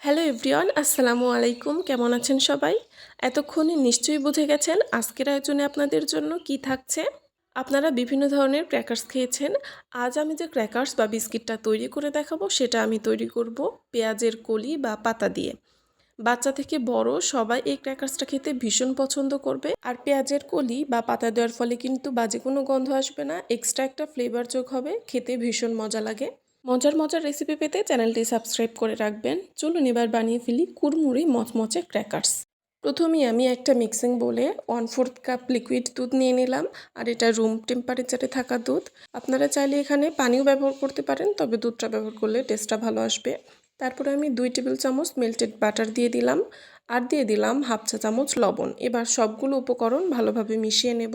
Hello everyone, আসসালামু আলাইকুম। কেমন আছেন সবাই? এতক্ষণে নিশ্চয়ই বুঝে গেছেন আজকের আয়োজনে আপনাদের জন্য কি থাকছে। আপনারা বিভিন্ন ধরনের ক্র্যাকার্স খেয়েছেন। আজ আমি যে ক্র্যাকার্স বা বিস্কিটটা তৈরি করে দেখাবো, সেটা আমি তৈরি করব পেঁয়াজের কলি বা পাতা দিয়ে। বাচ্চা থেকে বড় সবাই এই ক্র্যাকার্সটা খেতে ভীষণ পছন্দ করবে। আর পেঁয়াজের কলি বা পাতা দেওয়ার ফলে কিন্তু বাজে কোনো গন্ধ আসবে না। এক্সট্রা একটা ফ্লেভার যোগ হবে, খেতে ভীষণ মজা লাগে। মজার মজার রেসিপি পেতে চ্যানেলটি সাবস্ক্রাইব করে রাখবেন। চলুন এবার বানিয়ে ফেলি কুড়মুড়ি মচমচে ক্র্যাকার্স প্রথমেই আমি একটা মিক্সিং বলে ওয়ান ফোর্থ কাপ লিকুইড দুধ নিয়ে নিলাম, আর এটা রুম টেম্পারেচারে থাকা দুধ। আপনারা চাইলে এখানে পানিও ব্যবহার করতে পারেন, তবে দুধটা ব্যবহার করলে টেস্টটা ভালো আসবে। তারপরে আমি দুই টেবিল চামচ মেল্টেড বাটার দিয়ে দিলাম, আর দিয়ে দিলাম হাফ চা চামচ লবণ। এবার সবগুলো উপকরণ ভালোভাবে মিশিয়ে নেব।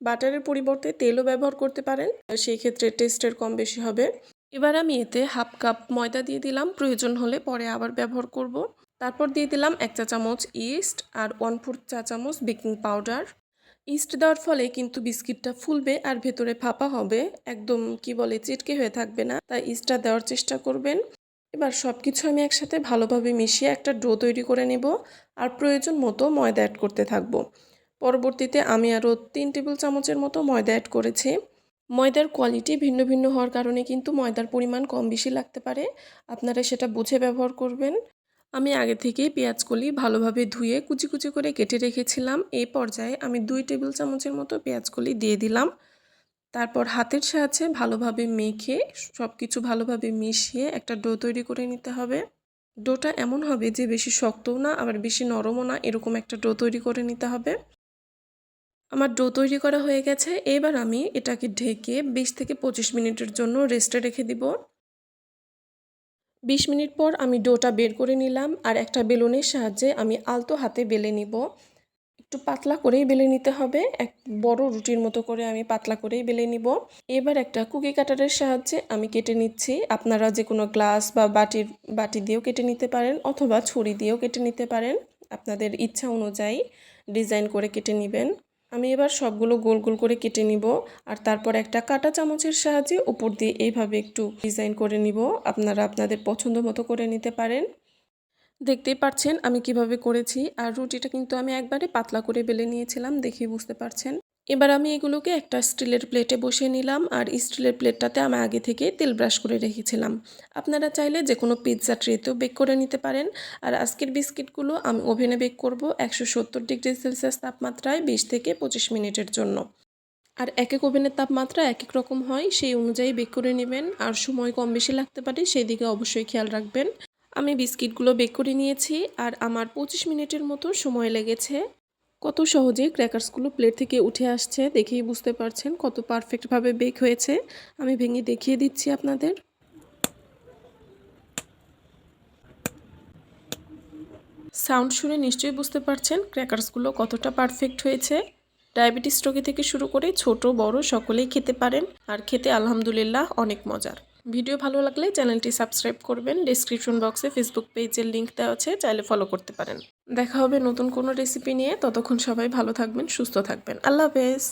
বাটারের পরিবর্তে তেলও ব্যবহার করতে পারেন সেই ক্ষেত্রে টেস্টের কম বেশি হবে। এবার আমি এতে হাফ কাপ ময়দা দিয়ে দিলাম, প্রয়োজন হলে পরে আবার ব্যবহার করব। তারপর দিয়ে দিলাম এক চা চামচ ইস্ট আর ওয়ান ফোর্থ চা চামচ বেকিং পাউডার ইস্ট দেওয়ার ফলে কিন্তু বিস্কিটটা ফুলবে আর ভেতরে ফাঁপা হবে, একদম কি বলে চিটকে হয়ে থাকবে না, তাই ইস্টটা দেওয়ার চেষ্টা করবেন। এবার সব কিছু আমি একসাথে ভালোভাবে মিশিয়ে একটা ডো তৈরি করে নেব আর প্রয়োজন মতো ময়দা অ্যাড করতে থাকব। পরবর্তীতে আমি আরও তিন টেবিল চামচের মতো ময়দা অ্যাড করেছি। ময়দার কোয়ালিটি ভিন্ন ভিন্ন হওয়ার কারণে কিন্তু ময়দার পরিমাণ কম বেশি লাগতে পারে। আপনারা সেটা বুঝে ব্যবহার করবেন। আমি আগে থেকেই পেঁয়াজকলি ভালোভাবে ধুয়ে কুচি কুচি করে কেটে রেখেছিলাম। এই পর্যায়ে আমি দুই টেবিল চামচের মতো পেঁয়াজকলি দিয়ে দিলাম। তারপর হাতের সাহায্যে ভালোভাবে মেখে সব কিছু ভালোভাবে মিশিয়ে একটা ডো তৈরি করে নিতে হবে। ডোটা এমন হবে যে বেশি শক্তও না, আবার বেশি নরমও না, এরকম একটা ডো তৈরি করে নিতে হবে। আমার ডো তৈরি করা হয়ে গেছে। এবার আমি এটাকে ঢেকে বিশ থেকে পঁচিশ মিনিটের জন্য রেস্টে রেখে দিব। বিশ মিনিট পর আমি ডোটা বের করে নিলাম আর একটা বেলুনের সাহায্যে আমি আলতো হাতে বেলে নিব। একটু পাতলা করেই বেলে নিতে হবে। এক বড় রুটির মতো করে আমি পাতলা করেই বেলে নিব। এবার একটা কুকি কাটারের সাহায্যে আমি কেটে নিচ্ছি। আপনারা যে কোনো গ্লাস বা বাটির, বাটি দিয়েও কেটে নিতে পারেন অথবা ছুরি দিয়েও কেটে নিতে পারেন। আপনাদের ইচ্ছা অনুযায়ী ডিজাইন করে কেটে নেবেন। আমি এবার সবগুলো গোল গোল করে কেটে নিব আর তারপর একটা কাটা চামচের সাহায্যে উপর দিয়ে এইভাবে একটু ডিজাইন করে নিব। আপনারা আপনাদের পছন্দ মতো করে নিতে পারেন। দেখতেই পাচ্ছেন আমি কীভাবে করেছি। আর রুটিটা কিন্তু আমি একবারে পাতলা করে বেলে নিয়েছিলাম দেখে বুঝতে পারছেন। এবার আমি এগুলোকে একটা স্টিলের প্লেটে বসিয়ে নিলাম আর স্টিলের প্লেটটাতে আমি আগে থেকে তেল ব্রাশ করে রেখেছিলাম। আপনারা চাইলে যে কোনো পিৎজা ট্রেতেও বেক করে নিতে পারেন। আর আজকের বিস্কিটগুলো আমি ওভেনে বেক করব একশো সত্তর ডিগ্রি সেলসিয়াস তাপমাত্রায় বিশ থেকে পঁচিশ মিনিটের জন্য। আর এক এক ওভেনের তাপমাত্রা এক এক রকম হয়, সেই অনুযায়ী বেক করে নেবেন। আর সময় কম বেশি লাগতে পারে, সেই দিকে অবশ্যই খেয়াল রাখবেন। আমি বিস্কিটগুলো বেক করে নিয়েছি, আর আমার পঁচিশ মিনিটের মতো সময় লেগেছে। কত সহজে ক্র্যাকার্সগুলো প্লেট থেকে উঠে আসছে দেখেই বুঝতে পারছেন কত পারফেক্টভাবে বেক হয়েছে। আমি ভেঙে দেখিয়ে দিচ্ছি আপনাদের। সাউন্ড শুনে নিশ্চয়ই বুঝতে পারছেন ক্র্যাকার্সগুলো কতটা পারফেক্ট হয়েছে। ডায়াবেটিস রোগী থেকে শুরু করে ছোট, বড় সকলেই খেতে পারেন। আর খেতে আলহামদুলিল্লাহ অনেক মজার। ভিডিও ভালো লাগলে চ্যানেলটি সাবস্ক্রাইব করবেন। ডিসক্রিপশন বক্সে ফেসবুক পেজের লিঙ্ক দেওয়া আছে, চাইলে ফলো করতে পারেন। দেখা হবে নতুন কোনো রেসিপি নিয়ে। ততক্ষণ সবাই ভালো থাকবেন, সুস্থ থাকবেন। আল্লাহ হাফেজ।